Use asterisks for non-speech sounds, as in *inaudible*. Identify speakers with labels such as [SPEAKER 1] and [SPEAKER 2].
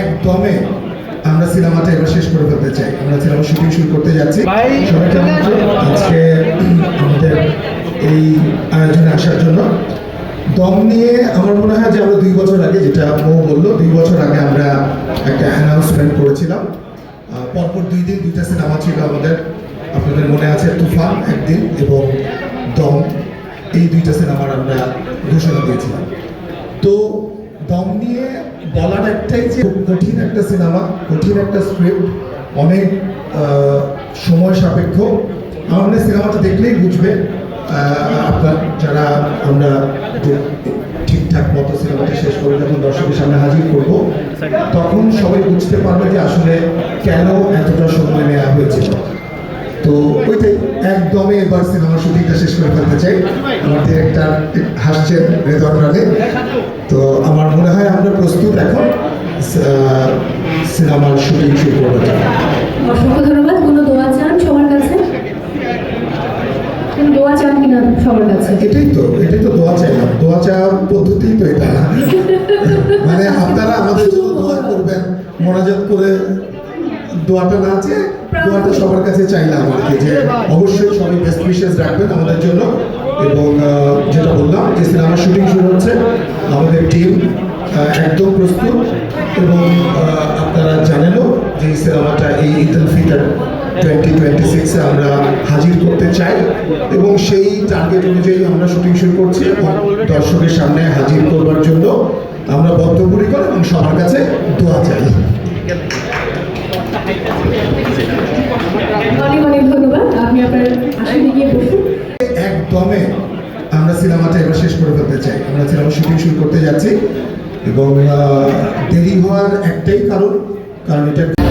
[SPEAKER 1] একদমে আমরা সিনেমাটা এবার শেষ করে ফেলতে চাই। আমরা সিনেমা শুটিং শুরু করতে যাচ্ছি। সবাই কেমন? আজকে আমাদের এই আয়োজনে আসার জন্য। দম নিয়ে আমার মনে হয় যে আমরা দুই বছর আগে যেটা মৌ বলল দুই বছর আগে আমরা একটা অ্যানাউন্সমেন্ট করেছিলাম। পরপর দুই দিন দুইটা সিনেমা ছিল আমাদের। আপনাদের মনে আছে তুফান একদিন এবং দম। এই দুইটা সিনেমার আমরা ঘোষণা দিয়েছিলাম। তো দম নিয়ে বলার একটাই যে কঠিন একটা সিনেমা, কঠিন একটা স্ক্রিপ্ট অনেক সময় সাপেক্ষ মনে সিনেমাটা দেখলেই বুঝবে আপনার যারা আমরা ঠিকঠাক মতো সিনেমাটা শেষ করে যখন দর্শকের সামনে হাজির করব, তখন সবাই বুঝতে পারবে যে আসলে কেন এতটা সময় নেওয়া হয়েছিল। তো ওইটাই একদমই এবার সিনেমা শুটিংটা শেষ করে ফেলতে চাই। আমার ডিরেক্টর হাসছেন হৃদয় রানে তো আমার মনে হয় আমরা প্রস্তুত এখন সিনেমার শুটিং শুরু করব
[SPEAKER 2] অসংখ্য ধন্যবাদ। কোনো দোয়া চান সবার কাছে? দোয়া চান কিনা সবার কাছে?
[SPEAKER 1] এটাই তো এটাই তো দোয়া চাইলাম। দোয়া চাওয়ার পদ্ধতি তো এটা। *laughs* মানে আপনারা আমাদের জন্য দোয়া করবেন মনোযোগ করে দোয়াটা না চেয়ে দোয়াটা সবার কাছে চাইলাম আর যে অবশ্যই সবাই বেস্ট উইশেস রাখবেন আমাদের জন্য এবং যেটা বললাম যে সিনেমার শুটিং শুরু হচ্ছে, আমাদের টিম একদম প্রস্তুত এবং আপনারা জানেনও যে এই সিনেমাটা এই ঈদ উল ফিতর টোয়েন্টি টোয়েন্টি সিক্সে আমরা হাজির করতে চাই এবং সেই টার্গেট অনুযায়ী আমরা শুটিং শুরু করছি এবং দর্শকের সামনে হাজির করবার জন্য আমরা বদ্ধপরিকর এবং সবার কাছে দোয়া চাই
[SPEAKER 2] অনেক অনেক ধন্যবাদ আপনি আপনার আসলে গিয়ে বসুন
[SPEAKER 1] একদমে আমরা সিনেমাটা শেষ চাই। আমরা সিনেমা শুটিং শুরু করতে যাচ্ছি এবং দেরি হওয়ার একটাই কারণ কারণ এটা